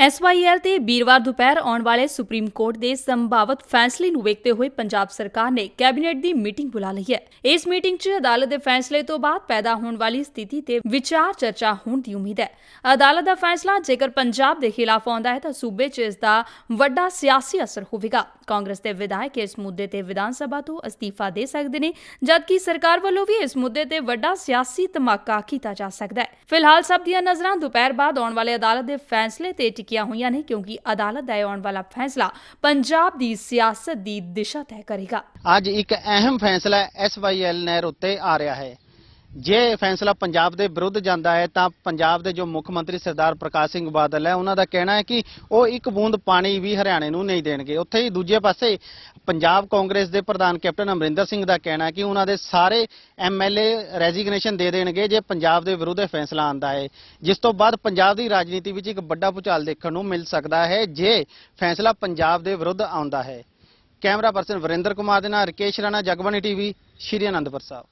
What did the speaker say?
SYL ਤੇ ਵੀਰਵਾਰ ਦੁਪਹਿਰ ਆਉਣ ਵਾਲੇ ਸੁਪਰੀਮ ਕੋਰਟ ਦੇ ਸੰਭਾਵਤ ਫੈਸਲੇ ਨੂੰ ਵੇਖਦੇ ਹੋਏ ਪੰਜਾਬ ਸਰਕਾਰ ਨੇ ਕੈਬਨਿਟ ਦੀ ਮੀਟਿੰਗ ਬੁਲਾ ਲਈ ਹੈ। ਇਸ ਮੀਟਿੰਗ 'ਚ ਅਦਾਲਤ ਦੇ ਫੈਸਲੇ ਤੋਂ ਬਾਅਦ ਪੈਦਾ ਹੋਣ ਵਾਲੀ ਸਥਿਤੀ ਤੇ ਵਿਚਾਰ ਚਰਚਾ ਹੋਣ ਦੀ ਉਮੀਦ ਹੈ। ਅਦਾਲਤ ਦਾ ਫੈਸਲਾ ਜੇਕਰ ਪੰਜਾਬ ਦੇ ਖਿਲਾਫ ਆਉਂਦਾ ਹੈ ਤਾਂ ਸੂਬੇ 'ਚ ਇਸ ਦਾ ਵੱਡਾ ਸਿਆਸੀ ਅਸਰ ਹੋਵੇਗਾ। ਕਾਂਗਰਸ ਦੇ ਵਿਧਾਇਕ ਇਸ ਮੁੱਦੇ ਤੇ ਵਿਧਾਨ ਸਭਾ ਤੋਂ ਅਸਤੀਫਾ ਦੇ ਸਕਦੇ ਨੇ, ਜਦਕਿ ਸਰਕਾਰ ਵੱਲੋਂ ਵੀ ਇਸ ਮੁੱਦੇ ਤੇ ਵੱਡਾ ਸਿਆਸੀ ਧਮਾਕਾ ਕੀਤਾ ਜਾ ਸਕਦਾ ਹੈ। ਫਿਲਹਾਲ ਸਭ ਦੀਆਂ ਨਜ਼ਰਾਂ ਦੁਪਹਿਰ ਬਾਅਦ ਆਉਣ ਵਾਲੇ ਅਦਾਲਤ ਦੇ ਫੈਸਲੇ ਤੇ ਟਿਕੀਆਂ ਹੋਈਆਂ ਨੇ ਕਿਉਂਕਿ ਅਦਾਲਤ ਦਾ ਆਉਣ ਵਾਲਾ ਫੈਸਲਾ ਪੰਜਾਬ ਦੀ ਸਿਆਸਤ ਦੀ ਦਿਸ਼ਾ ਤੈਅ ਕਰੇਗਾ। ਅੱਜ ਇੱਕ ਅਹਿਮ ਫੈਸਲਾ ਐਸਵਾਈਐਲ ਨਹਿਰ ਉੱਤੇ ਆ ਰਿਹਾ ਹੈ। ਜੇ ਫੈਸਲਾ ਪੰਜਾਬ ਦੇ ਵਿਰੁੱਧ ਜਾਂਦਾ ਹੈ, ਤਾਂ ਪੰਜਾਬ ਦੇ ਜੋ ਮੁੱਖ ਮੰਤਰੀ ਸਰਦਾਰ ਪ੍ਰਕਾਸ਼ ਸਿੰਘ ਬਾਦਲ ਹੈ, ਉਹਨਾਂ ਦਾ ਕਹਿਣਾ ਹੈ ਕਿ ਉਹ ਇੱਕ ਬੂੰਦ ਪਾਣੀ ਵੀ ਹਰਿਆਣੇ ਨੂੰ ਨਹੀਂ ਦੇਣਗੇ। ਉੱਥੇ ਹੀ ਦੂਜੇ ਪਾਸੇ ਪੰਜਾਬ ਕਾਂਗਰਸ ਦੇ ਪ੍ਰਧਾਨ ਕੈਪਟਨ ਅਮਰਿੰਦਰ ਸਿੰਘ ਦਾ ਕਹਿਣਾ ਹੈ ਕਿ ਉਹਨਾਂ ਦੇ ਸਾਰੇ ਐਮਐਲਏ ਰੈਜ਼ਿਗਨੇਸ਼ਨ ਦੇ ਦੇਣਗੇ ਜੇ ਪੰਜਾਬ ਦੇ ਵਿਰੁੱਧ ਇਹ ਫੈਸਲਾ ਆਂਦਾ ਹੈ। ਜਿਸ ਤੋਂ ਬਾਅਦ ਪੰਜਾਬ ਦੀ ਰਾਜਨੀਤੀ ਵਿੱਚ ਇੱਕ ਵੱਡਾ ਭੁਚਾਲ ਦੇਖਣ ਨੂੰ ਮਿਲ ਸਕਦਾ ਹੈ, ਜੇ ਫੈਸਲਾ ਪੰਜਾਬ ਦੇ ਵਿਰੁੱਧ ਆਉਂਦਾ ਹੈ। ਕੈਮਰਾ ਪਰਸਨ ਵਰਿੰਦਰ ਕੁਮਾਰ ਦੇ ਨਾਲ ਰਕੇਸ਼ ਰਾਣਾ, ਜਗਬਾਣੀ ਟੀਵੀ, ਸ਼੍ਰੀ ਅਨੰਦਪੁਰ ਸਾਹਿਬ।